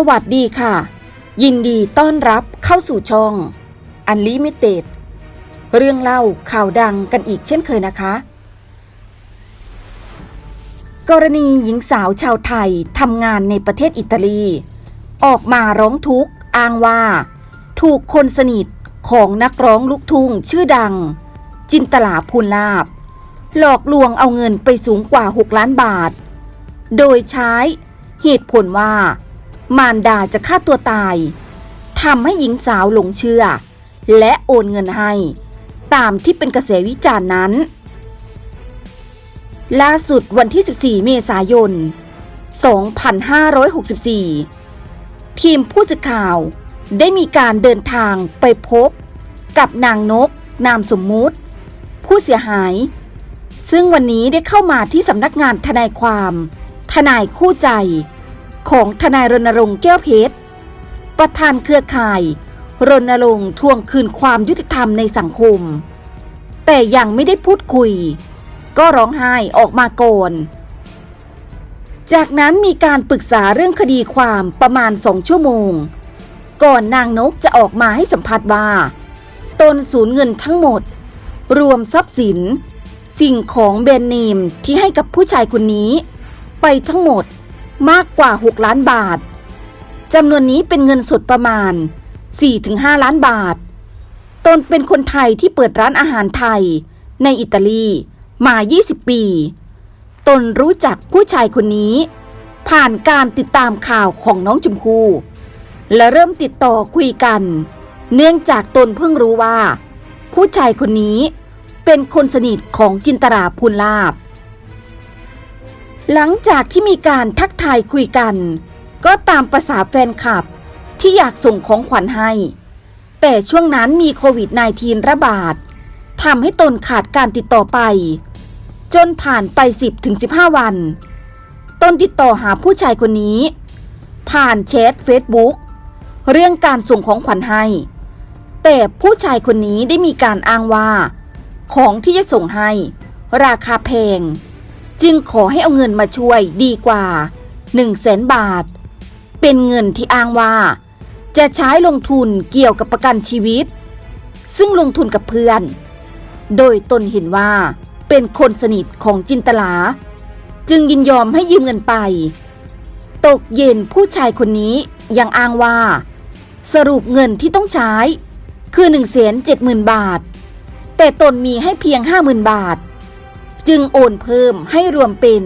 สวัสดีค่ะ ยินดีต้อนรับเข้าสู่ช่อง Unlimited เรื่องเล่าข่าวดังกันอีกเช่นเคยนะคะ กรณีหญิงสาวชาวไทยทำงานในประเทศอิตาลี ออกมาร้องทุกข์อ้างว่า ถูกคนสนิทของนักร้องลูกทุ่งชื่อดัง จินตลาภูลาบ หลอกลวงเอาเงินไปสูงกว่า 6 ล้านบาท โดยใช้เหตุผลว่า มารดาจะฆ่าตัวตายทำให้หญิงสาวหลงเชื่อ และโอนเงินให้ ตามที่เป็นกระแสวิจารณ์นั้น ล่าสุดวันที่ 14 เมษายน 2564 ทีมผู้สื่อข่าวได้มีการเดินทางไปพบกับนางนก นามสมมุติ ผู้เสียหาย ซึ่งวันนี้ได้เข้ามาที่สำนักงานทนายความ ทนายคู่ใจ ของทนายรณรงค์แก้วเพชร ประธานเครือข่าย รณรงค์ทวงคืนความยุติธรรมในสังคม แต่ยังไม่ได้พูดคุย ก็ร้องไห้ออกมาโกน จากนั้นมีการปรึกษาเรื่องคดีความประมาณสองชั่วโมง ก่อนนางนกจะออกมาให้สัมภาษณ์ว่า ตนสูญเงินทั้งหมด รวมทรัพย์สิน สิ่งของแบรนด์เนมที่ให้กับผู้ชายคนนี้ ไปทั้งหมด มากกว่า 6 ล้านบาทจำนวนนี้เป็นเงินสดประมาณ 4-5 ล้านบาท ตนเป็นคนไทยที่เปิดร้านอาหารไทย ในอิตาลีมา 20 ปี ตนรู้จักผู้ชายคนนี้ ผ่านการติดตามข่าวของน้องชมพู่และเริ่มติดต่อคุยกัน เนื่องจากตนเพิ่งรู้ว่า ผู้ชายคนนี้เป็นคนสนิทของจินตราพูลลาบ หลังจากที่มีการทักทายคุยกัน ก็ตามประษาแฟนคลับที่อยากส่งของขวัญให้ แต่ช่วงนั้นมีโควิด -19 ระบาดทำให้ตนขาดการติดต่อไป จนผ่านไป 10-15วัน ตนติดต่อหาผู้ชายคนนี้ ผ่านแชทเฟซบุ๊กเรื่องการส่งของขวัญให้ แต่ผู้ชายคนนี้ได้มีการอ้างว่า ของที่จะส่งให้ ราคาแพง จึงขอให้เอาเงินมาช่วยดีกว่า1 0 0 0 0แสนบาท เป็นเงินที่อ้างว่า จะใช้ลงทุนเกี่ยวกับประกันชีวิต ซึ่งลงทุนกับเพื่อน โดยตนเห็นว่าเป็นคนสนิทของจินตลา จึงยินยอมให้ยืมเงินไป ตกเย็นผู้ชายคนนี้ยังอ้างว่า สรุปเงินที่ต้องใช้ คือ1 7 0 0 0 0 บาท แต่ตนมีให้เพียง 50,000 บาท จึงโอนเพิ่มให้รวมเป็น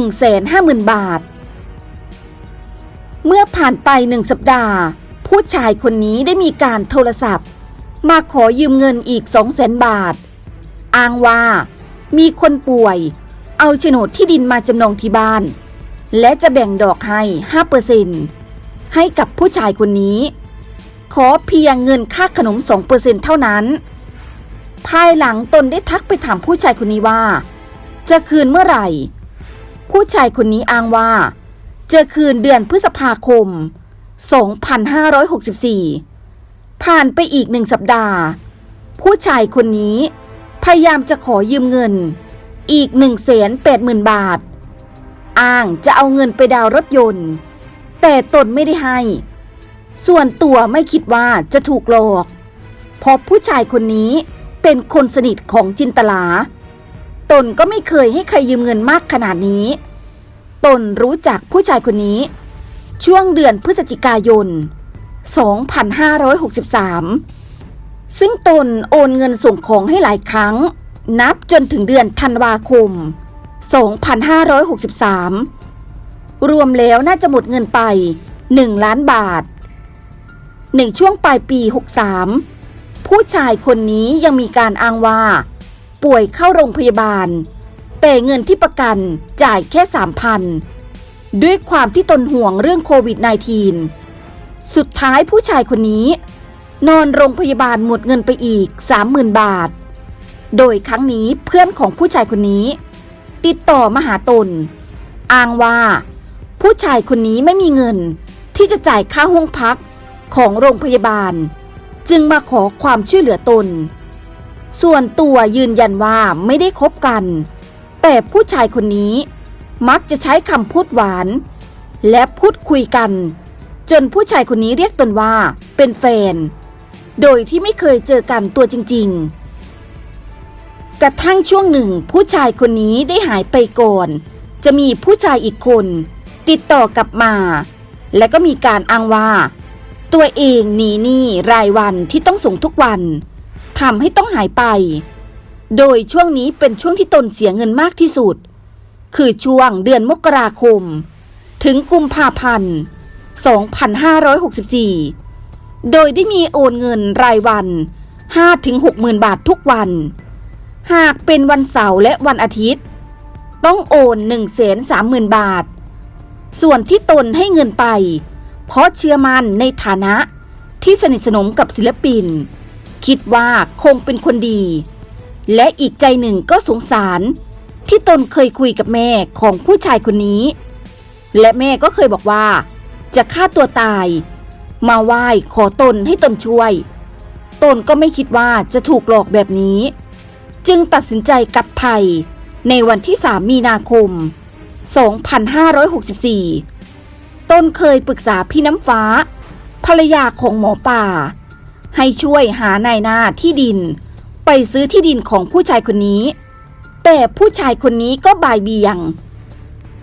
150,000 บาท เมื่อผ่านไปหนึ่งสัปดาห์ ผู้ชายคนนี้ได้มีการโทรศัพท์ มาขอยืมเงินอีก 200,000 บาท อ้างว่ามีคนป่วย เอาโฉนดที่ดินมาจำนองที่บ้าน และจะแบ่งดอกให้ 5%ให้กับผู้ชายคนนี้ ขอเพียงเงินค่าขนม 2%เท่านั้น ภายหลังตนได้ทักไปถามผู้ชายคนนี้ว่า จะคืนเมื่อไหร่ ผู้ชายคนนี้อ้างว่า จะคืนเดือนพฤษภาคม 2564 ผ่านไปอีกหนึ่งสัปดาห์ ผู้ชายคนนี้พยายามจะขอยืมเงิน อีก 180,000 บาท อ้างจะเอาเงินไปดาวรถยนต์ แต่ตนไม่ได้ให้ ส่วนตัวไม่คิดว่าจะถูกหลอกเพราะผู้ชายคนนี้ เป็นคนสนิทของจินตลา ตนก็ไม่เคยให้ใครยืมเงินมากขนาดนี้ ตนรู้จักผู้ชายคนนี้ ช่วงเดือนพฤศจิกายน 2563 ซึ่งตนโอนเงินส่งของให้หลายครั้ง นับจนถึงเดือนธันวาคม 2563 รวมแล้วน่าจะหมดเงินไป 1 ล้านบาท ในช่วงปลายปี 63 ผู้ชายคนนี้ยังมีการอ้างว่า ป่วยเข้าโรงพยาบาล แต่เงินที่ประกันจ่ายแค่3,000ด้วยความที่ตนห่วงเรื่องโควิด -19 สุดท้ายผู้ชายคนนี้ นอนโรงพยาบาลหมดเงินไปอีก 30,000 บาท โดยครั้งนี้เพื่อนของผู้ชายคนนี้ ติดต่อมาหาตน อ้างว่า ผู้ชายคนนี้ไม่มีเงินที่จะจ่ายค่าห้องพักของโรงพยาบาล จึงมาขอความช่วยเหลือตน ส่วนตัวยืนยันว่าไม่ได้คบกัน แต่ผู้ชายคนนี้มักจะใช้คำพูดหวาน และพูดคุยกัน จนผู้ชายคนนี้เรียกตนว่าเป็นแฟน โดยที่ไม่เคยเจอกันตัวจริง ๆ กระทั่งช่วงหนึ่งผู้ชายคนนี้ได้หายไปก่อน จะมีผู้ชายอีกคน ติดต่อกลับมา และก็มีการอ้างว่า ตัวเองหนีหนี้รายวันที่ต้องส่งทุกวันทำให้ต้องหายไป โดยช่วงนี้เป็นช่วงที่ตนเสียเงินมากที่สุด คือช่วงเดือนมกราคม ถึงกุมภาพันธ์ 2564 โดยได้มีโอนเงินรายวัน 5-6หมื่นบาททุกวัน หากเป็นวันเสาร์และวันอาทิตย์ ต้องโอน130,000 บาท ส่วนที่ตนให้เงินไป เพราะเชื่อมั่นในฐานะที่สนิทสนมกับศิลปิน คิดว่าคงเป็นคนดี และอีกใจหนึ่งก็สงสาร ที่ตนเคยคุยกับแม่ของผู้ชายคนนี้ และแม่ก็เคยบอกว่า จะฆ่าตัวตาย มาไหว้ขอตนให้ตนช่วย ตนก็ไม่คิดว่าจะถูกหลอกแบบนี้ จึงตัดสินใจกลับไทยในวันที่ 3 มีนาคม 2564 ต้นเคยปรึกษาพี่น้ำฟ้า ภรรยาของหมอป่า ให้ช่วยหานายหน้าที่ดิน ไปซื้อที่ดินของผู้ชายคนนี้ แต่ผู้ชายคนนี้ก็บ่ายเบี่ยง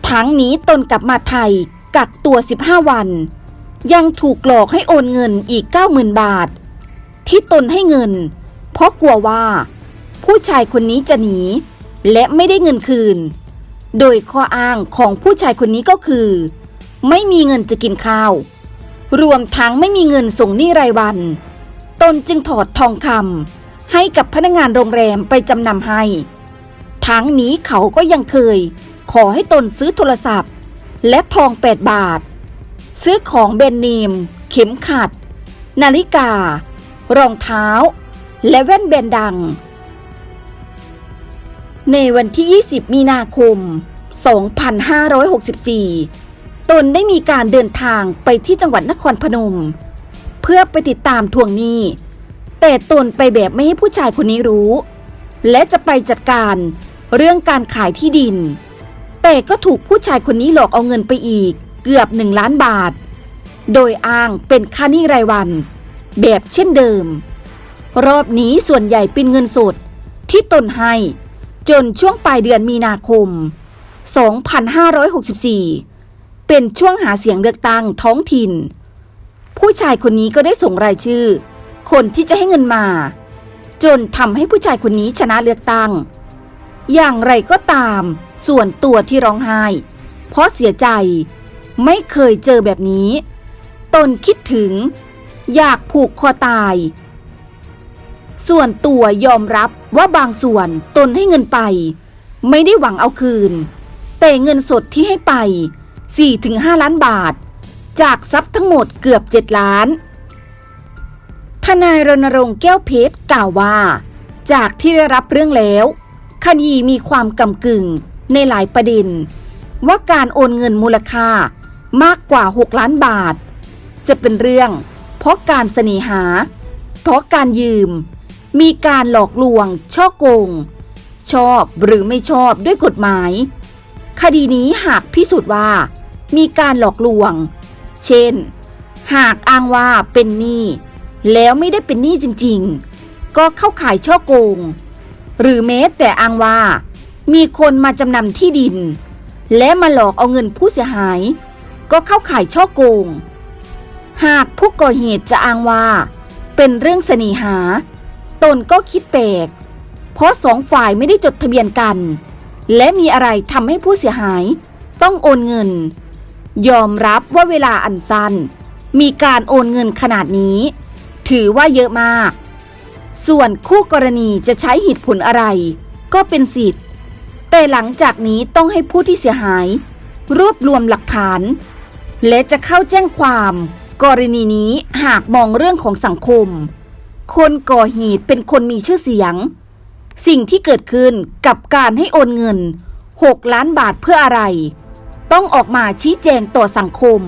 ทั้งนี้ตนกลับมาไทยกักตัว 15 วัน ยังถูกหลอกให้โอนเงินอีก 90,000 บาท ที่ตนให้เงิน เพราะกลัวว่า ผู้ชายคนนี้จะหนี และไม่ได้เงินคืน โดยข้ออ้างของผู้ชายคนนี้ก็คือ ไม่มีเงินจะกินข้าว รวมทั้งไม่มีเงินส่งหนี้รายวัน ตนจึงถอดทองคำให้กับพนักงานโรงแรมไปจำนำให้ ทั้งนี้เขาก็ยังเคย ขอให้ตนซื้อโทรศัพท์ และทอง 8 บาท ซื้อของแบรนด์เนม เข็มขัด นาฬิกา รองเท้า และแว่นแบรนด์ดัง ในวันที่ 20 มีนาคม 2564 ตนได้มีการเดินทางไปที่จังหวัดนครพนม เพื่อไปติดตามทวงหนี้ แต่ตนไปแบบไม่ให้ผู้ชายคนนี้รู้ และจะไปจัดการเรื่องการขายที่ดิน แต่ก็ถูกผู้ชายคนนี้หลอกเอาเงินไปอีก เกือบหนึ่งล้านบาท โดยอ้างเป็นค่าหนี้รายวัน แบบเช่นเดิม รอบนี้ส่วนใหญ่เป็นเงินสดที่ตนให้จนช่วงปลายเดือนมีนาคม 2564 เป็นช่วงหาเสียงเลือกตั้งท้องถิ่น ผู้ชายคนนี้ก็ได้ส่งรายชื่อ คนที่จะให้เงินมา จนทำให้ผู้ชายคนนี้ชนะเลือกตั้ง อย่างไรก็ตามส่วนตัวที่ร้องไห้ เพราะเสียใจไม่เคยเจอแบบนี้ ตนคิดถึง อยากผูกคอตาย ส่วนตัวยอมรับว่าบางส่วนตนให้เงินไป ไม่ได้หวังเอาคืน แต่เงินสดที่ให้ไป 4-5 ล้านบาท จากทรัพย์ทั้งหมดเกือบ 7 ล้าน ทนายรณรงค์แก้วเพชรกล่าวว่า จากที่ได้รับเรื่องแล้ว คดีมีความกำกึ่งในหลายประเด็น ว่าการโอนเงินมูลค่ามากกว่า 6 ล้านบาท จะเป็นเรื่อง เพราะการเสน่หา เพราะการยืม มีการหลอกลวง ช่อโกง ชอบหรือไม่ชอบด้วยกฎหมาย คดีนี้หากพิสูจน์ว่า มีการหลอกลวง เช่น หากอ้างว่าเป็นหนี้แล้วไม่ได้เป็นหนี้จริงๆ ก็เข้าข่ายช่อโกง หรือแม้แต่อ้างว่า มีคนมาจำนำที่ดิน และมาหลอกเอาเงินผู้เสียหาย ก็เข้าข่ายช่อโกง หากผู้ก่อเหตุจะอ้างว่า เป็นเรื่องเสน่หา ตนก็คิดแปลก เพราะสองฝ่ายไม่ได้จดทะเบียนกัน และมีอะไรทำให้ผู้เสียหาย ต้องโอนเงิน ยอมรับว่าเวลาอันสั้น มีการโอนเงินขนาดนี้ ถือว่าเยอะมาก ส่วนคู่กรณีจะใช้เหตุผลอะไร ก็เป็นสิทธิ์ แต่หลังจากนี้ต้องให้ผู้ที่เสียหาย รวบรวมหลักฐาน และจะเข้าแจ้งความ กรณีนี้หากมองเรื่องของสังคม คนก่อเหตุเป็นคนมีชื่อเสียง สิ่งที่เกิดขึ้นกับการให้โอนเงิน 6 ล้านบาทเพื่ออะไร ต้องออกมาชี้แจงต่อสังคม